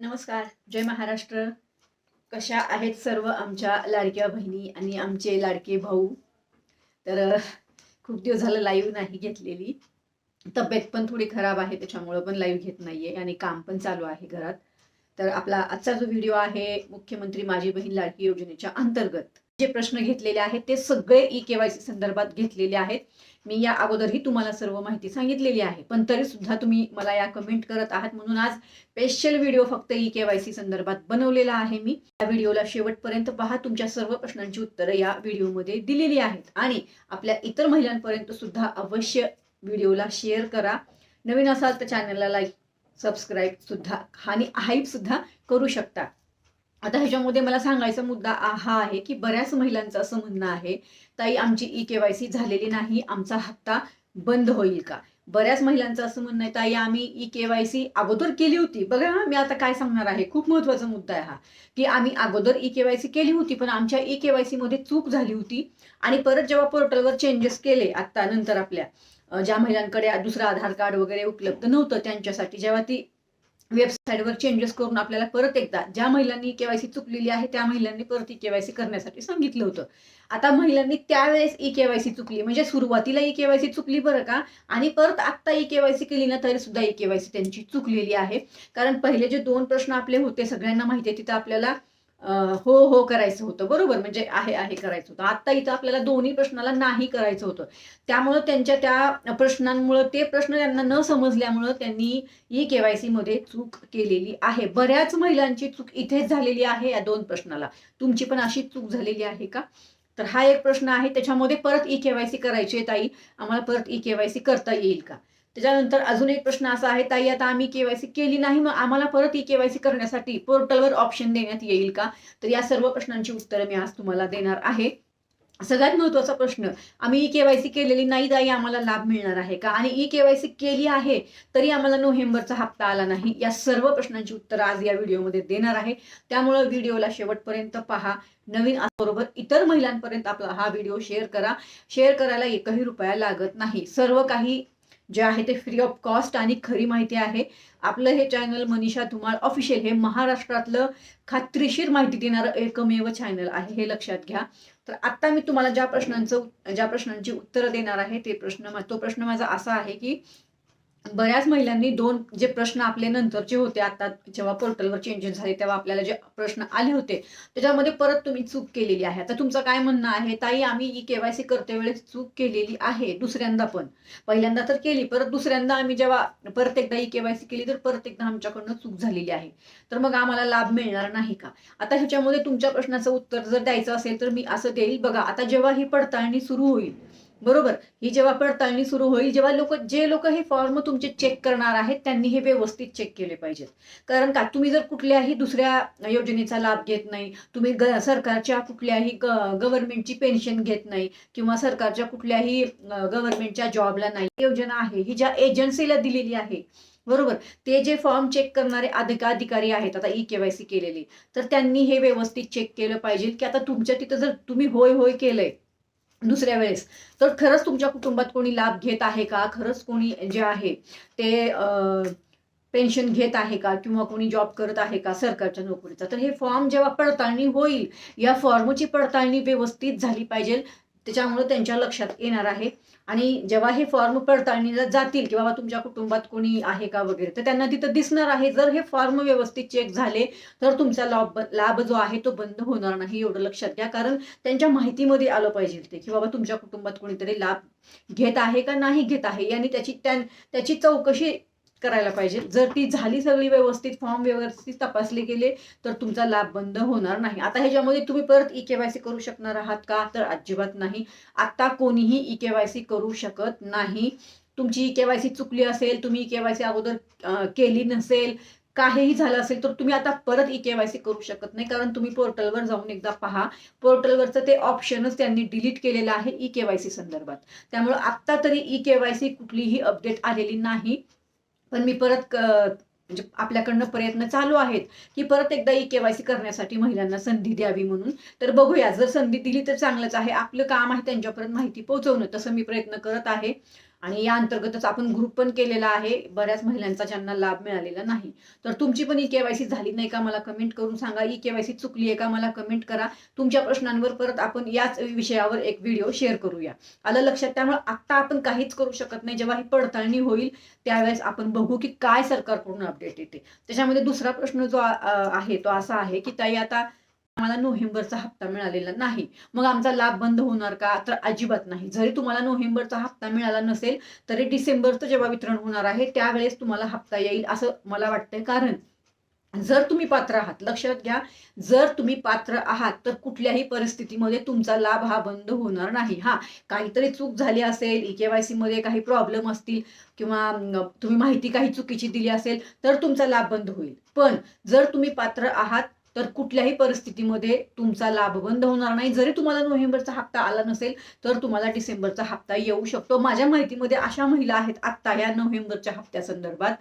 नमस्कार जय महाराष्ट्र. कशा आहेत सर्व आमच्या लाडक्या बहिणी आणि आमचे लाडके भाऊ? तर खूप दिवस झालं लाईव्ह नाही घेतलेली. तब्येत पण थोडी खराब आहे त्याच्यामुळं पण लाईव्ह घेत नाहीये आणि काम पण चालू आहे घरात. तर आपला आजचा जो व्हिडिओ आहे मुख्यमंत्री माझी बहीण लाडकी योजनेच्या अंतर्गत. जे प्रश्न घेतलेले आहेत ते सगळे ई केवायसी संदर्भात घेतलेले आहेत. मी या अगोदरही तुम्हाला सर्व माहिती सांगितलेली आहे. पण तरी सुद्धा तुम्ही मला या कमेंट करत आहात म्हणून आज स्पेशल व्हिडिओ फक्त ई केवायसी संदर्भात बनवलेला आहे मी. या व्हिडिओला शेवटपर्यंत पहा. तुमच्या सर्व प्रश्नांची उत्तरं या व्हिडिओमध्ये दिलेली आहेत. आणि आपल्या इतर महिलांपर्यंत सुद्धा अवश्य व्हिडिओला शेअर करा. नवीन असाल तर चॅनलला लाईक सबस्क्राईब सुद्धा आणि हाईप सुद्धा करू शकता. आता ह्याच्यामध्ये मला सांगायचा मुद्दा हा आहे की बऱ्याच महिलांचं असं म्हणणं आहे ताई आमची ई केवायसी झालेली नाही आमचा हप्ता बंद होईल का? बऱ्याच महिलांचं असं म्हणणं आहे ताई आम्ही ई केवायसी अगोदर केली होती. बघा हा, मी आता काय सांगणार आहे? खूप महत्त्वाचा मुद्दा आहे हा की आम्ही अगोदर ई केवायसी केली होती पण आमच्या ई केवायसी मध्ये चूक झाली होती आणि परत जेव्हा पोर्टलवर चेंजेस केले आता नंतर आपल्या ज्या महिलांकडे दुसरं आधार कार्ड वगैरे उपलब्ध नव्हतं त्यांच्यासाठी जेव्हा ती वेबसाईटवर चेंजेस करून आपल्याला परत एकदा ज्या महिलांनी केवायसी चुकलेली आहे त्या महिलांनी परत ई केवायसी करण्यासाठी सांगितलं होतं. आता महिलांनी त्यावेळेस ई केवायसी चुकली म्हणजे सुरुवातीला ई केवायसी चुकली बरं का आणि परत आत्ता ई केवायसी केली ना तरी सुद्धा ई केवायसी त्यांची चुकलेली आहे. कारण पहिले जे दोन प्रश्न आपले होते सगळ्यांना माहिती आहे तिथं आपल्याला हो हो करायचं होतं. बरोबर म्हणजे आहे आहे करायचं होतं. आता इथं आपल्याला दोन्ही प्रश्नाला नाही करायचं होतं. त्यामुळं त्यांच्या त्या प्रश्नांमुळं ते प्रश्न त्यांना न समजल्यामुळं त्यांनी ई केवायसी मध्ये चूक केलेली आहे. बऱ्याच महिलांची चूक इथेच झालेली आहे या दोन प्रश्नाला. तुमची पण अशी चूक झालेली आहे का? तर हा एक प्रश्न आहे. त्याच्यामध्ये परत ई केवायसी करायची आहे ताई. आम्हाला परत ई केवायसी करता येईल का? त्याच्यानंतर अजून एक प्रश्न असा आहे ताई आता आम्ही केवायसी केली नाही मग आम्हाला परत ई केवायसी करण्यासाठी पोर्टलवर ऑप्शन देण्यात येईल का? तर या सर्व प्रश्नांची उत्तरं मी आज तुम्हाला देणार आहे. सगळ्यात महत्त्वाचा प्रश्न आम्ही ई केवायसी केलेली नाही ताई आम्हाला लाभ मिळणार आहे का? आणि ई केवायसी केली आहे तरी आम्हाला नोव्हेंबरचा हप्ता आला नाही. या सर्व प्रश्नांची उत्तरं आज या व्हिडिओमध्ये देणार आहे. त्यामुळं व्हिडिओला शेवटपर्यंत पहा. नवीन बरोबर इतर महिलांपर्यंत आपला हा व्हिडिओ शेअर करा. शेअर करायला एकही रुपया लागत नाही. सर्व काही जे आहे ते फ्री ऑफ कॉस्ट आणि खरी माहिती आहे. आपलं हे चॅनल मनीषा धुमाळ ऑफिशियल हे महाराष्ट्रातलं खात्रीशीर माहिती देणारं एकमेव चॅनल आहे हे लक्षात घ्या. तर आत्ता मी तुम्हाला ज्या प्रश्नांचं ज्या प्रश्नांची उत्तरं देणार आहे ते प्रश्न तो प्रश्न माझा असा आहे की बऱ्याच महिलांनी दोन जे प्रश्न आपले नंतरचे होते आता जेव्हा पोर्टलवर चेंजेस झाले तेव्हा आपल्याला जे प्रश्न आले होते त्याच्यामध्ये परत तुम्ही चूक केलेली आहे. आता तुमचं काय म्हणणं आहे? ताई आम्ही ई केवायसी करते वेळेस चूक केलेली आहे दुसऱ्यांदा पण. पहिल्यांदा तर केली परत दुसऱ्यांदा आम्ही जेव्हा परत एकदा ई केवायसी केली तर परत एकदा आमच्याकडनं चूक झालेली आहे. तर मग आम्हाला लाभ मिळणार नाही का? आता ह्याच्यामध्ये तुमच्या प्रश्नाचं उत्तर जर द्यायचं असेल तर मी असं देईल. बघा आता जेव्हा ही पडताळणी सुरू होईल बरोबर? ही जेव्हा पडताळणी सुरू होईल जेव्हा लोक जे लोक हे फॉर्म तुमचे चेक करणार आहेत त्यांनी हे व्यवस्थित चेक केले पाहिजेत. कारण का तुम्ही जर कुठल्याही दुसऱ्या योजनेचा लाभ घेत नाही तुम्ही ग सरकारच्या कुठल्याही गव्हर्नमेंटची पेन्शन घेत नाही किंवा सरकारच्या कुठल्याही गव्हर्नमेंटच्या जॉबला नाही योजना आहे ही ज्या एजन्सीला दिलेली आहे बरोबर? ते जे फॉर्म चेक करणारे अधिक अधिकारी आहेत आता ई केवायसी केलेली तर त्यांनी हे व्यवस्थित चेक केलं पाहिजे की आता तुमच्या तिथं जर तुम्ही होय होय केलंय दुसऱ्या वेळेस. तर खरंच तुमच्या कुटुंबात कोणी लाभ घेत आहे का? खरंच कोणी जे आहे ते पेन्शन घेत आहे का? किंवा कोणी जॉब करत आहे का? सरकारच्या नोकरीचा. तर हे फॉर्म जेव्हा पडताळणी होईल या फॉर्मची पडताळणी व्यवस्थित झाली पाहिजे. त्याच्यामुळे त्यांच्या लक्षात येणार आहे. आणि जेव्हा हे फॉर्म पडताळणीला जातील की बाबा तुमच्या कुटुंबात कोणी आहे का वगैरे तर त्यांना तिथं दिसणार आहे. जर हे फॉर्म व्यवस्थित चेक झाले तर तुमचा लाभ लाभ जो आहे तो बंद होणार नाही एवढं लक्षात घ्या. कारण त्यांच्या माहितीमध्ये आलं पाहिजे ते की बाबा तुमच्या कुटुंबात कोणीतरी लाभ घेत आहे का नाही घेत आहे. याने त्याची त्या त्याची चौकशी करायला पाहिजे. जर ती झाली सगळी व्यवस्थित फॉर्म व्यवस्थित तपासले गेले तर तुमचा लाभ बंद होणार नाही. आता ह्याच्यामध्ये तुम्ही परत ई केवायसी करू शकणार आहात का? तर अजिबात नाही. आता कोणीही ई केवायसी करू शकत नाही. तुमची ई केवायसी चुकली असेल तुम्ही ई केवायसी अगोदर केली नसेल काहीही झालं असेल तर तुम्ही आता परत ई केवायसी करू शकत नाही. कारण तुम्ही पोर्टलवर जाऊन एकदा पहा. पोर्टलवरचं ते ऑप्शनच त्यांनी डिलीट केलेलं आहे ई केवायसी संदर्भात. त्यामुळे आत्ता तरी ई केवायसी कुठलीही अपडेट आलेली नाही. पण मी परत क- म्हणजे आपल्याकडनं प्रयत्न चालू आहेत की परत एकदा ई केवायसी करण्यासाठी महिलांना संधी द्यावी म्हणून. तर बघूया जर संधी दिली तर चांगलंच आहे. आपलं काम आहे त्यांच्यापर्यंत माहिती पोहोचवणं तसं मी प्रयत्न करत आहे. आणि या अंतर्गतच आपण ग्रुप पण केलेला आहे. बऱ्याच महिलांचा ज्यांना लाभ मिळालेला नाही. तर तुमची पण ई केवायसी झाली नाही का मला कमेंट करून सांगा. ई केवायसी चुकली आहे का मला कमेंट करा. तुमच्या प्रश्नांवर परत आपण याच विषयावर एक व्हिडिओ शेअर करूया. आलं लक्षात? त्यामुळे आत्ता आपण काहीच करू शकत नाही. जेव्हा ही पडताळणी होईल त्यावेळेस आपण बघू की काय सरकारकडून अपडेट येते. त्याच्यामध्ये दुसरा प्रश्न जो आहे तो असा आहे की ताई आता आम्हाला नोव्हेंबरचा हप्ता मिळालेला नाही. मग आमचा लाभ बंद होणार का? तर अजिबात नाही. जरी तुम्हाला नोव्हेंबरचा हप्ता मिळाला नसेल तरी डिसेंबरचं जेव्हा वितरण होणार आहे त्यावेळेस तुम्हाला हप्ता येईल असं मला वाटतंय. कारण जर तुम्ही पात्र आहात लक्षात घ्या जर तुम्ही पात्र आहात तर कुठल्याही परिस्थितीमध्ये तुमचा लाभ हा बंद होणार नाही. हा काहीतरी चूक झाली असेल ई के वाय सी मध्ये काही प्रॉब्लेम असतील किंवा तुम्ही माहिती काही चुकीची दिली असेल तर तुमचा लाभ बंद होईल. पण जर तुम्ही पात्र आहात तर कुठल्याही परिस्थितीमध्ये तुमचा लाभ बंद होणार नाही. जरी तुम्हाला नोव्हेंबरचा हप्ता आला नसेल तर तुम्हाला डिसेंबरचा हप्ता येऊ शकतो. माझ्या माहितीमध्ये अशा महिला आहेत आत्ता या नोव्हेंबरच्या हप्त्या संदर्भात.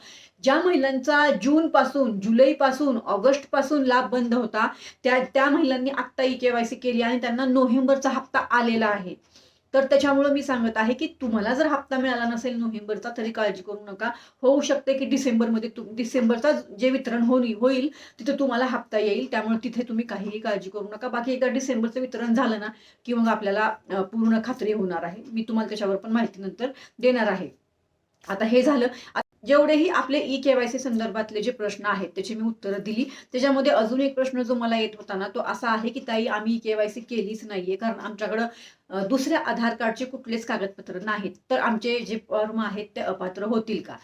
ज्या महिलांचा जून पासून जुलै पासून ऑगस्टपासून लाभ बंद होता त्या त्या महिलांनी आत्ता ई केवायसी केली आणि त्यांना नोव्हेंबरचा हप्ता आलेला आहे. तर त्याच्यामुळे मी सांगत आहे की तुम्हाला जर हप्ता मिळाला नसेल नोव्हेंबरचा तरी काळजी करू नका. होऊ शकते की डिसेंबरमध्ये तु डिसेंबरचा जे वितरण होईल होईल तिथे तुम्हाला हप्ता येईल. त्यामुळे तिथे तुम्ही काहीही काळजी करू नका. बाकी एकदा डिसेंबरचं वितरण झालं ना की मग आपल्याला पूर्ण खात्री होणार आहे. मी तुम्हाला त्याच्यावर पण माहिती नंतर देणार आहे. आता हे झालं. जेवढेही आपले ई केवायसी संदर्भातले जे प्रश्न आहेत त्याची मी उत्तरं दिली. त्याच्यामध्ये अजून एक प्रश्न जो मला येत होता ना तो असा आहे की ताई आम्ही केवायसी केलीच नाहीये कारण आमच्याकडं दुसऱ्या आधार कार्डचे कुठलेच कागदपत्र नाहीत. तर आमचे जे फॉर्म आहेत ते अपात्र होतील का?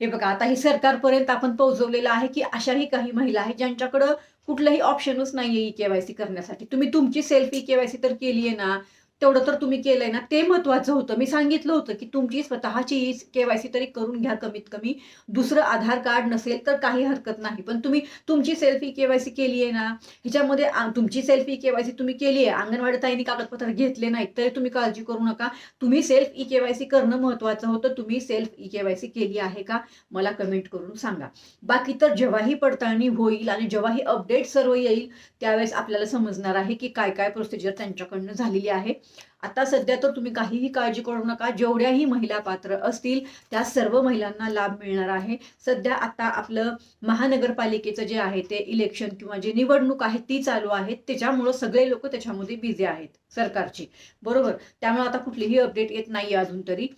हे बघा आता हे सरकारपर्यंत आपण पोहोचवलेलं आहे की अशाही काही महिला आहेत ज्यांच्याकडं कुठलंही ऑप्शनच नाहीये ई केवायसी करण्यासाठी. तुम्ही तुमची सेल्फ ई केवायसी तर केली आहे ना तेवढं तर तुम्ही केलंय ना ते महत्वाचं होतं. मी सांगितलं होतं की तुमची स्वतःची केवायसी तरी करून घ्या कमीत कमी. दुसरं आधार कार्ड नसेल तर काही हरकत नाही. पण तुम्ही तुमची सेल्फी केवायसी केली आहे ना ह्याच्यामध्ये तुमची सेल्फी केवायसी तुम्ही केली आहे अंगणवाडी ताईंनी कागदपत्र घेतले नाहीत तरी तुम्ही काळजी करू नका. तुम्ही सेल्फ ई केवायसी करणं महत्वाचं होतं. तुम्ही सेल्फ ई केवायसी केली आहे का मला कमेंट करून सांगा. बाकी तर जेव्हाही पडताळणी होईल आणि जेव्हाही अपडेट सर्व येईल त्यावेळेस आपल्याला समजणार आहे की काय काय प्रोसिजर त्यांच्याकडनं झालेली आहे. आता सध्या तर तुम्ही काहीही काळजी करू नका. जेवढ्याही महिला पात्र असतील त्या सर्व महिलांना लाभ मिळणार आहे. सध्या आता आपलं महानगरपालिकेचं जे आहे ते इलेक्शन किंवा जे निवडणूक आहे ती चालू आहे. त्याच्यामुळं सगळे लोक त्याच्यामध्ये बिझी आहेत सरकारची. बरोबर? त्यामुळे आता कुठलीही अपडेट येत नाही अजून तरी.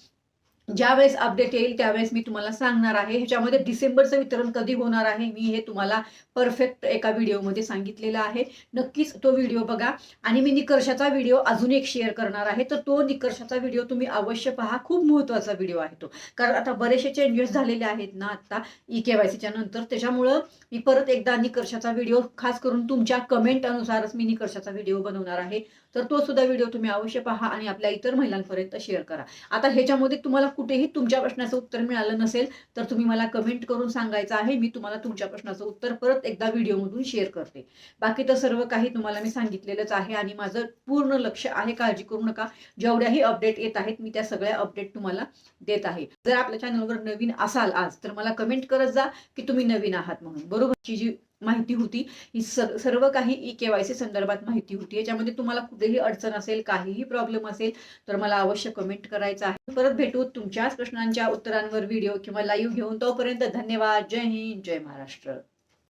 ज्यावेळेस अपडेट येईल त्यावेळेस मी तुम्हाला सांगणार आहे. ह्याच्यामध्ये डिसेंबरचं वितरण कधी होणार आहे मी हे तुम्हाला परफेक्ट एका व्हिडिओमध्ये सांगितलेलं आहे. नक्कीच तो व्हिडिओ बघा. आणि मी निकर्षाचा व्हिडिओ अजून एक शेअर करणार आहे. तर तो निकर्षाचा व्हिडिओ तुम्ही अवश्य पहा. खूप महत्त्वाचा व्हिडिओ आहे तो. कारण आता बरेचसे चेंजेस झालेले आहेत ना आता ई के वाय सीच्या नंतर. त्याच्यामुळं मी परत एकदा निकर्षाचा व्हिडिओ खास करून तुमच्या कमेंट अनुसारच मी निकर्षाचा व्हिडिओ बनवणार आहे. तर तो सुद्धा व्हिडिओ तुम्ही अवश्य पहा आणि आपल्या इतर महिलांपर्यंत शेअर करा. आता ह्याच्यामध्ये तुम्हाला कुठेही तुमच्या प्रश्नाचं उत्तर मिळालं नसेल तर तुम्ही मला कमेंट करून सांगायचं आहे. मी तुम्हाला तुमच्या प्रश्नाचं उत्तर परत एकदा व्हिडिओमधून शेअर करते. बाकी तर सर्व काही तुम्हाला मी सांगितलेलंच आहे आणि माझं पूर्ण लक्ष आहे. काळजी करू नका. जेवढ्याही अपडेट येत आहेत मी त्या सगळ्या अपडेट तुम्हाला देत आहे. जर आपल्या चॅनलवर नवीन असाल आज तर मला कमेंट करत जा की तुम्ही नवीन आहात म्हणून. बरोबरची जी माहिती होती. ही सर्व काही ई केवायसी संदर्भात माहिती होती. याच्यामध्ये तुम्हाला कुठेही अडचण असेल काहीही प्रॉब्लेम असेल तर मला अवश्य कमेंट करायचं आहे. परत भेटू तुमच्याच प्रश्नांच्या उत्तरांवर व्हिडिओ किंवा लाईव्ह घेऊन तोपर्यंत धन्यवाद. जय हिंद जय महाराष्ट्र.